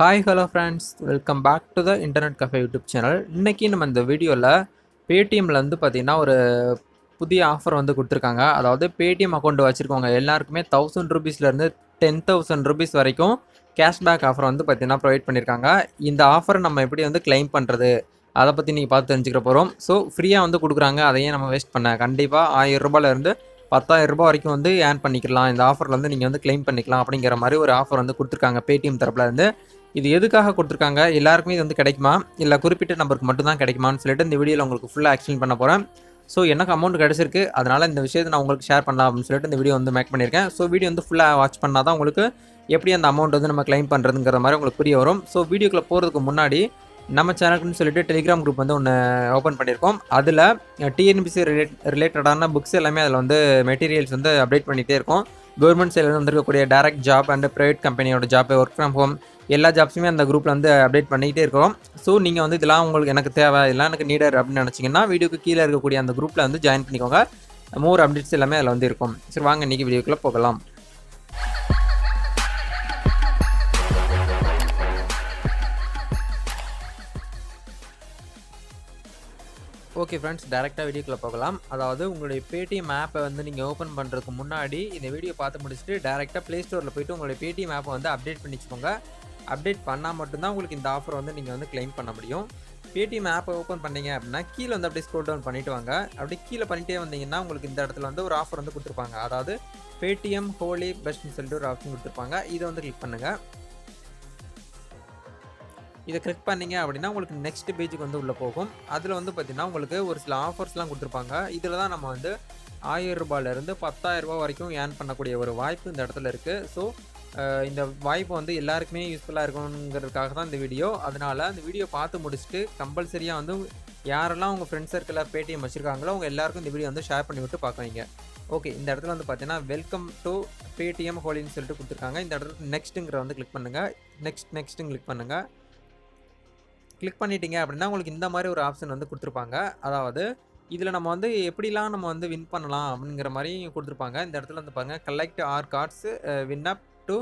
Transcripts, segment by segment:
Hi hello friends welcome back to the internet cafe YouTube channel இன்றைக்கி நம்ம இந்த வீடியோவில் பேடிஎம்மில் வந்து பார்த்திங்கன்னா ஒரு புதிய ஆஃபர் வந்து கொடுத்துருக்காங்க. அதாவது பேடிஎம் அக்கௌண்ட் வச்சுருக்கவங்க எல்லாருக்குமே தௌசண்ட் ருபீஸ்லேருந்து டென் தௌசண்ட் ருபீஸ் வரைக்கும் கேஷ்பேக் ஆஃபர் வந்து பார்த்திங்கன்னா ப்ரொவைட் பண்ணியிருக்காங்க இந்த ஆஃபரை நம்ம எப்படி வந்து க்ளைம் பண்ணுறது அதை பற்றி நீங்கள் பார்த்து தெரிஞ்சுக்கிற போகிறோம் ஸோ ஃப்ரீயாக வந்து கொடுக்குறாங்க. அதையே நம்ம வேஸ்ட் பண்ண கண்டிப்பாக ஆயிரம் ரூபாயிலேருந்து பத்தாயிரம் ரூபாய் வரைக்கும் வந்து ஏர்ன் பண்ணிக்கலாம். இந்த ஆஃபரில் வந்து நீங்கள் வந்து க்ளைம் பண்ணிக்கலாம் அப்படிங்கிற மாதிரி ஒரு ஆஃபர் வந்து கொடுத்துருக்காங்க பேடிஎம் தரப்புல இருந்து. இது எதுக்காக கொடுத்துருக்காங்க? எல்லாருக்குமே இது வந்து கிடைக்குமா? இல்லை குறிப்பிட்ட நம்பருக்கு மட்டும்தான் கிடைக்குமான்னு சொல்லிட்டு இந்த வீடியோவில் உங்களுக்கு ஃபுல்லாக எக்ஸ்பிளைன் பண்ண போகிறேன் ஸோ எனக்கு அமௌண்ட் கிடச்சிருக்கு. அதனால் இந்த விஷயத்தை நான் உங்களுக்கு ஷேர் பண்ணலாம் அப்படின்னு சொல்லிட்டு இந்த வீடியோ வந்து மேக் பண்ணியிருக்கேன். ஸோ வீடியோ வந்து ஃபுல்லாக வாட்ச் பண்ணால் தான் உங்களுக்கு எப்படி அந்த அமௌண்ட் வந்து நம்ம க்ளைம் பண்ணுறதுங்கிற மாதிரி உங்களுக்கு புரிய வரும். ஸோ வீடியோக்குள்ளே போகிறதுக்கு முன்னாடி நம்ம சேனலுக்குன்னு சொல்லிட்டு டெலிகிராம் குரூப் வந்து ஒன்று ஓப்பன் பண்ணியிருக்கோம். அதில் டிஎன்பிசி ரிலேட் ரிலேட்டடான புக்ஸ் எல்லாமே அதில் வந்து மெட்டீரியல்ஸ் வந்து அப்டேட் பண்ணிகிட்டே இருக்கோம். கவர்மெண்ட் சைடில் வந்திருக்கக்கூடிய டேரக்ட் ஜாப் அண்ட் ப்ரைவேட் கம்பெனியோட ஜாப் ஒர்க் ஃப்ரம் ஹோம் எல்லா ஜாப்ஸுமே அந்த குரூப்பில் வந்து அப்டேட் பண்ணிக்கிட்டே இருக்கோம். ஸோ நீங்கள் வந்து இதெல்லாம் உங்களுக்கு எனக்கு தேவை இதெல்லாம் எனக்கு நீடர் அப்படின்னு நினச்சிங்கன்னா வீடியோக்கு கீழே இருக்கக்கூடிய அந்த குரூப்பில் வந்து ஜாயின் பண்ணிக்கோங்க. மோர் அப்டேட்ஸ் எல்லாமே அதில் வந்து இருக்கும். சரி வாங்க இன்றைக்கி வீடியோக்குள்ளே போகலாம். ஓகே ஃப்ரெண்ட்ஸ் டேரெக்டாக வீடியோக்குள்ளே போகலாம். அதாவது உங்களுடைய பேடிஎம் ஆப்பை வந்து நீங்கள் ஓப்பன் பண்ணுறதுக்கு முன்னாடி இந்த வீடியோ பார்த்து முடிச்சுட்டு டேரெக்டாக ப்ளே ஸ்டோரில் போயிட்டு உங்களுடைய பேடிஎம் ஆப்பை வந்து அப்டேட் பண்ணிச்சுக்கோங்க. அப்டேட் பண்ணால் மட்டும்தான் உங்களுக்கு இந்த ஆஃபர் வந்து நீங்கள் வந்து க்ளைம் பண்ண முடியும். பேடிஎம் ஆப்பை ஓப்பன் பண்ணீங்க அப்படின்னா கீழே வந்து அப்படியே ஸ்க்ரோல் டவுன் பண்ணிட்டு வாங்க. அப்படியே கீழே பண்ணிட்டே வந்தீங்கன்னா உங்களுக்கு இந்த இடத்துல வந்து ஒரு ஆஃபர் வந்து கொடுத்துருப்பாங்க. அதாவது பேடிஎம் ஹோலி பெஸ்ட்னு சொல்லிட்டு ஒரு ஆப்ஷன் கொடுத்துருப்பாங்க. இதை வந்து கிளிக் பண்ணுங்கள் இதை கிளிக் பண்ணீங்க அப்படின்னா உங்களுக்கு நெக்ஸ்ட் பேஜுக்கு வந்து உள்ளே போகும். அதில் வந்து பார்த்திங்கன்னா உங்களுக்கு ஒரு சில ஆஃபர்ஸ்லாம் கொடுத்துருப்பாங்க. இதில் தான் நம்ம வந்து ஆயிரம் ரூபாயிலேருந்து பத்தாயிரம் ரூபா வரைக்கும் ஏர்ன் பண்ணக்கூடிய ஒரு வாய்ப்பு இந்த இடத்துல இருக்குது ஸோ இந்த வாய்ப்பு வந்து எல்லாருக்குமே யூஸ்ஃபுல்லாக இருக்கணுங்கிறதுக்காக தான் இந்த வீடியோ அதனால் அந்த வீடியோ பார்த்து முடிச்சுட்டு கம்பல்சரியாக வந்து யாரெல்லாம் உங்கள் ஃப்ரெண்ட்ஸ் சர்க்கிளில் பேடிஎம் வச்சுருக்காங்களோ அவங்க எல்லாருக்கும் இந்த வீடியோ வந்து ஷேர் பண்ணி விட்டு பார்க்குறீங்க ஓகே இந்த இடத்துல வந்து பார்த்தீங்கன்னா வெல்கம் டு பேடிஎம் ஹோலின்னு சொல்லிட்டு கொடுத்துருக்காங்க. இந்த இடத்துல நெக்ஸ்ட்டுங்கிற வந்து கிளிக் பண்ணுங்கள் நெக்ஸ்ட் நெக்ஸ்ட்டுங்க கிளிக் பண்ணுங்கள் கிளிக் பண்ணிட்டீங்க அப்படின்னா உங்களுக்கு இந்த மாதிரி ஒரு ஆப்ஷன் வந்து கொடுத்துருப்பாங்க. அதாவது இதில் நம்ம வந்து எப்படிலாம் நம்ம வந்து வின் பண்ணலாம் அப்படிங்கிற மாதிரி கொடுத்துருப்பாங்க. இந்த இடத்துல வந்து பாருங்கள் collect our cards win up to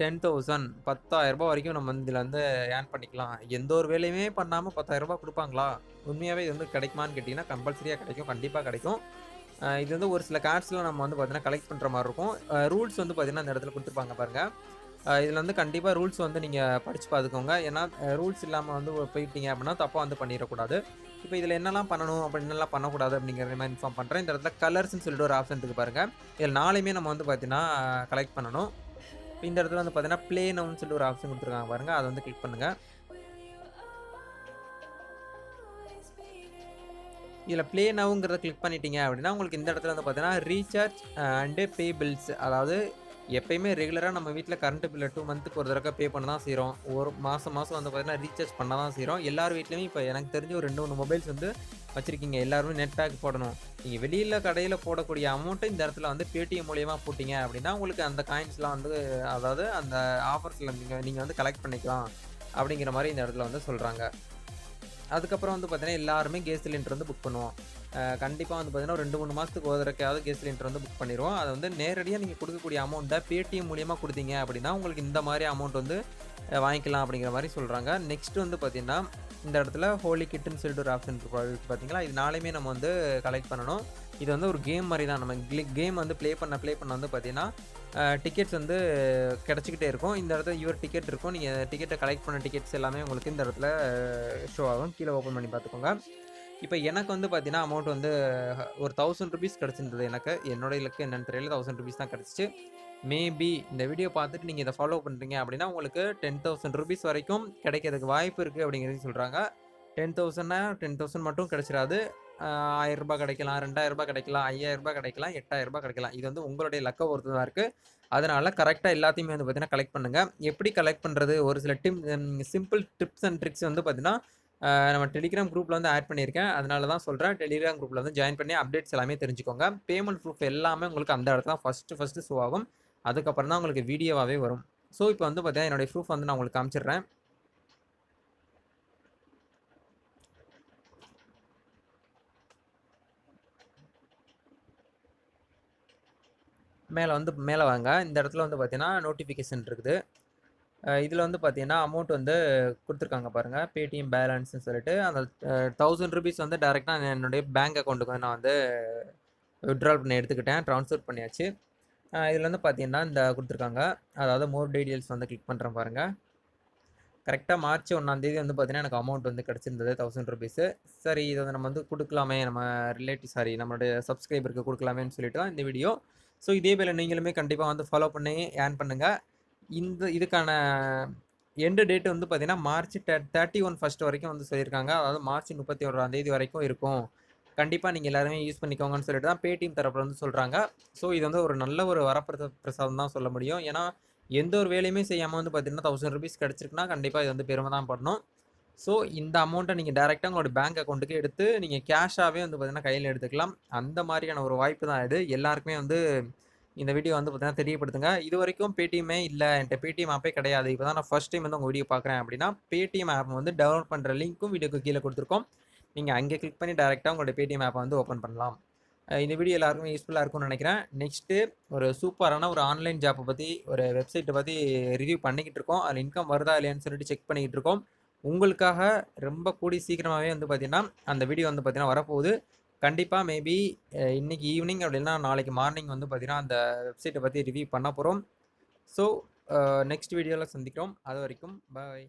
ten thousand பத்தாயிரரூபா வரைக்கும் நம்ம இதில் வந்து ஏர்ன் பண்ணிக்கலாம். எந்த ஒரு வேலையுமே பண்ணாமல் பத்தாயிரரூபா கொடுப்பாங்களா? உண்மையாகவே இது வந்து கிடைக்குமான்னு கேட்டிங்கன்னா கம்பல்சரியாக கிடைக்கும் கண்டிப்பாக கிடைக்கும். இது வந்து ஒரு சில கார்ட்ஸில் நம்ம வந்து பார்த்தீங்கன்னா கலெக்ட் பண்ணுற மாதிரி இருக்கும். ரூல்ஸ் வந்து பார்த்திங்கன்னா அந்த இடத்துல கொடுத்துருப்பாங்க பாருங்கள் இதில் வந்து கண்டிப்பாக ரூல்ஸ் வந்து நீங்கள் படித்து பார்த்துக்கோங்க ஏன்னா ரூல்ஸ் இல்லாமல் வந்து போயிட்டீங்க அப்படின்னா தப்பாக வந்து பண்ணிடக்கூடாது. இப்போ இதில் என்னெல்லாம் பண்ணணும் அப்படி என்னெல்லாம் பண்ணக்கூடாது அப்படிங்கிற மாதிரி இன்ஃபார்ம் பண்ணுறேன் இந்த இடத்துல கலர்ஸ்னு சொல்லிட்டு ஒரு ஆப்ஷன் இருக்குது பாருங்கள் இதில் நாளையுமே நம்ம வந்து பார்த்தீங்கன்னா கலெக்ட் பண்ணணும். இப்போ இந்த இடத்துல வந்து பார்த்தீங்கன்னா ப்ளே நவுன்னு சொல்லி ஒரு ஆப்ஷன் கொடுத்துருக்காங்க. பாருங்கள் அதை வந்து கிளிக் பண்ணுங்கள் இதில் ப்ளே நவுங்கிறத கிளிக் பண்ணிட்டீங்க அப்படின்னா உங்களுக்கு இந்த இடத்துல வந்து பார்த்தீங்கன்னா ரீசார்ஜ் அண்டு பே பில்ஸ் அதாவது எப்பயுமே ரெகுலராக நம்ம வீட்டில் கரண்ட் பில்லை டூ மந்த்துக்கு ஒரு தடவை பே பண்ண தான் செய்கிறோம் ஒரு மாதம் மாதம் வந்து பார்த்தீங்கன்னா ரீசார்ஜ் பண்ண தான் செய்கிறோம் எல்லார் வீட்லேயுமே இப்போ எனக்கு தெரிஞ்ச ஒரு ரெண்டு மூணு மொபைல்ஸ் வந்து வச்சுருக்கீங்க. எல்லாருமே நெட் பேக் போடணும். நீங்கள் வெளியில் கடையில் போடக்கூடிய அமௌண்ட்டை இந்த இடத்துல வந்து பேடிஎம் மூலியமாக போட்டிங்க அப்படின்னா உங்களுக்கு அந்த காயின்ஸ்லாம் வந்து அதாவது அந்த ஆஃபர்ஸில் நீங்கள் நீங்கள் வந்து கலெக்ட் பண்ணிக்கலாம் அப்படிங்கிற மாதிரி இந்த இடத்துல வந்து சொல்கிறாங்க அதுக்கப்புறம் வந்து பார்த்தீங்கன்னா எல்லாருமே கேஸ் சிலிண்டர் வந்து புக் பண்ணுவோம். கண்டிப்பாக வந்து பார்த்தீங்கன்னா ரெண்டு மூணு மாதத்துக்கு ஒரு கேஸ் சிலிண்டர் வந்து புக் பண்ணிடுவோம். அதை வந்து நேரடியாக நீங்கள் கொடுக்கக்கூடிய அமௌண்ட்டை பேடிஎம் மூலியமாக கொடுத்தீங்க அப்படின்னா உங்களுக்கு இந்த மாதிரி அமௌண்ட் வந்து வாங்கிக்கலாம் அப்படிங்கிற மாதிரி சொல்கிறாங்க நெக்ஸ்ட் வந்து பார்த்திங்கன்னா இந்த இடத்துல ஹோலி கிட்டுன்னு சொல்லிட்டு ஒரு ஆப்ஷன் இருக்குது பார்த்தீங்களா இது நாளையுமே நம்ம வந்து கலெக்ட் பண்ணணும். இது வந்து ஒரு கேம் மாதிரி தான் நம்ம கேம் வந்து ப்ளே பண்ண ப்ளே பண்ண வந்து பார்த்திங்கன்னா டிக்கெட்ஸ் வந்து கிடச்சிக்கிட்டே இருக்கும். இந்த இடத்துல யுவர் டிக்கெட் இருக்கும். நீங்கள் டிக்கெட்டை கலெக்ட் பண்ண டிக்கெட்ஸ் எல்லாமே உங்களுக்கு இந்த இடத்துல ஷோ ஆகும். கீழே ஓப்பன் பண்ணி பார்த்துக்கோங்க. இப்போ எனக்கு வந்து பார்த்தீங்கன்னா அமௌண்ட் வந்து ஒரு தௌசண்ட் ருபீஸ் கிடச்சிருந்தது எனக்கு. என்னோட இலக்கு என்னென்னு தெரியல. தௌசண்ட் ருபீஸ் தான் கிடச்சிச்சு. மேபி இந்த வீடியோ பார்த்துட்டு நீங்கள் இதை ஃபாலோ பண்ணுறீங்க அப்படின்னா உங்களுக்கு டென் தௌசண்ட் ருபீஸ் வரைக்கும் கிடைக்கிறதுக்கு வாய்ப்பு இருக்குது அப்படிங்கிறது சொல்கிறாங்க டென் தௌசண்ட்னா டென் தௌசண்ட் மட்டும் கிடச்சிடாது. ஆயிரரூபா கிடைக்கலாம் ரெண்டாயிரம் ரூபாய் கிடைக்கலாம் ஐயாயிரம் ரூபாய் கிடைக்கலாம் ரூபாய் கிடைக்கலாம். இது வந்து உங்களுடைய லக்கை பொறுத்து தான் இருக்குது அதனால் கரெக்டாக எல்லாத்தையுமே வந்து பார்த்தீங்கன்னா கலெக்ட் பண்ணுங்கள் எப்படி கலெக்ட் பண்ணுறது ஒரு சில டிம் சிம்பிள் டிப்ஸ் அண்ட் ட்ரிக்ஸ் வந்து பார்த்தீங்கன்னா நம்ம டெலிகிராம் குரூப்பில் வந்து ஆட் பண்ணியிருக்கேன். அதனால தான் சொல்கிறேன் டெலிகிராம் குரூப்பில் வந்து ஜாயின் பண்ணி அப்டேட்ஸ் எல்லாமே தெரிஞ்சுக்கோங்க. பேமெண்ட் ப்ரூஃப் எல்லாமே உங்களுக்கு அந்த இடத்துல ஃபஸ்ட்டு ஃபஸ்ட்டு ஷோ ஆகும். அதுக்கப்புறம் தான் உங்களுக்கு வீடியோவாகவே வரும். ஸோ இப்போ வந்து பார்த்தீங்கன்னா என்னுடைய ப்ரூஃப் வந்து நான் உங்களுக்கு காமிச்சிடுறேன். மேலே வந்து மேலே வாங்க. இந்த இடத்துல வந்து பார்த்தீங்கன்னா நோட்டிஃபிகேஷன் இருக்குது. இதில் வந்து பார்த்தீங்கன்னா அமௌண்ட் வந்து கொடுத்துருக்காங்க பாருங்கள் பேடிஎம் பேலன்ஸ்னு சொல்லிட்டு அந்த தௌசண்ட் ருபீஸ் வந்து டேரெக்டாக என்னுடைய பேங்க் அக்கௌண்ட்டுக்கு நான் வந்து விட்ரால் பண்ணி எடுத்துக்கிட்டேன். ட்ரான்ஸ்ஃபர் பண்ணியாச்சு. இதில் வந்து பார்த்தீங்கன்னா இந்த கொடுத்துருக்காங்க. அதாவது மோர் டீட்டெயில்ஸ் வந்து கிளிக் பண்ணுறேன் பாருங்கள் கரெக்டாக மார்ச் ஒன்றாந்தேதி வந்து பார்த்தீங்கன்னா எனக்கு அமௌண்ட் வந்து கிடச்சிருந்தது தௌசண்ட் ருபீஸு சரி இதை வந்து நம்ம வந்து கொடுக்கலாமே. நம்ம ரிலேட்டிவ் சாரி நம்மளுடைய சப்ஸ்கிரைபருக்கு கொடுக்கலாமேன்னு சொல்லிட்டு தான் இந்த வீடியோ ஸோ இதே போல் நீங்களுமே கண்டிப்பாக வந்து ஃபாலோ பண்ணி ஏர்ன் பண்ணுங்கள் இந்த இதுக்கான எண்டு டேட் வந்து பார்த்தீங்கன்னா மார்ச் தேர்ட்டி ஒன் ஃபஸ்ட் வரைக்கும் வந்து சொல்லியிருக்காங்க. அதாவது மார்ச் முப்பத்தி ஓராந்தேதி வரைக்கும் இருக்கும். கண்டிப்பாக நீங்கள் எல்லாருமே யூஸ் பண்ணிக்கோங்கன்னு சொல்லிட்டு தான் பேடிஎம் தரப்பில் வந்து சொல்கிறாங்க ஸோ இது வந்து ஒரு நல்ல ஒரு வரப்பிரச பிரசாதம் தான் சொல்ல முடியும். ஏன்னா எந்த ஒரு வேலையுமே செய்யாமல் வந்து பார்த்தீங்கன்னா தௌசண்ட் ருபீஸ் கிடச்சிருக்குன்னா கண்டிப்பாக இது வந்து பெருமை தான் பண்ணணும் ஸோ இந்த அமௌண்ட்டை நீங்கள் டேரெக்டாக உங்களோட பேங்க் அக்கௌண்ட்டுக்கு எடுத்து நீங்கள் கேஷாகவே வந்து பார்த்தீங்கன்னா கையில் எடுத்துக்கலாம். அந்த மாதிரியான ஒரு வாய்ப்பு தான் இது. எல்லாருக்குமே வந்து இந்த வீடியோ வந்து பார்த்தீங்கன்னா தெரியப்படுத்துங்க. இது வரைக்கும் பேடிஎம்மே இல்லை. என்கிட்ட பேடிஎம் ஆப்பே கிடையாது. இப்போ தான் நான் ஃபஸ்ட் டைம் வந்து உங்கள் வீடியோ பார்க்குறேன் அப்படின்னா பேடிஎம் ஆப் வந்து டவுன்லோட் பண்ணுற லிங்க்கும் வீடியோக்கு கீழே கொடுத்துருக்கோம். நீங்கள் அங்கே கிளிக் பண்ணி டேரெக்டாக உங்களோட பேடிஎம் ஆப்பை வந்து ஓப்பன் பண்ணலாம். இந்த வீடியோ எல்லாருக்குமே யூஸ்ஃபுல்லாக இருக்கும்னு நினைக்கிறேன். நெக்ஸ்ட்டு ஒரு சூப்பரான ஒரு ஆன்லைன் ஜாப்பை பற்றி ஒரு வெப்சைட்டை பற்றி ரிவ்யூ பண்ணிக்கிட்டு இருக்கோம். அதில் இன்கம் வருதா இல்லையான்னு சொல்லிட்டு செக் பண்ணிக்கிட்டு இருக்கோம். உங்களுக்காக ரொம்ப கூடி சீக்கிரமாகவே வந்து பார்த்திங்கன்னா அந்த வீடியோ வந்து பார்த்திங்கன்னா வரப்போகுது. கண்டிப்பாக மேபி இன்னைக்கு ஈவினிங் அப்படின்னா நாளைக்கு மார்னிங் வந்து பார்த்திங்கன்னா அந்த வெப்சைட்டை பற்றி ரிவ்யூ பண்ண போகிறோம் ஸோ நெக்ஸ்ட் வீடியோவில் சந்திக்கிறோம். அது வரைக்கும் பாய்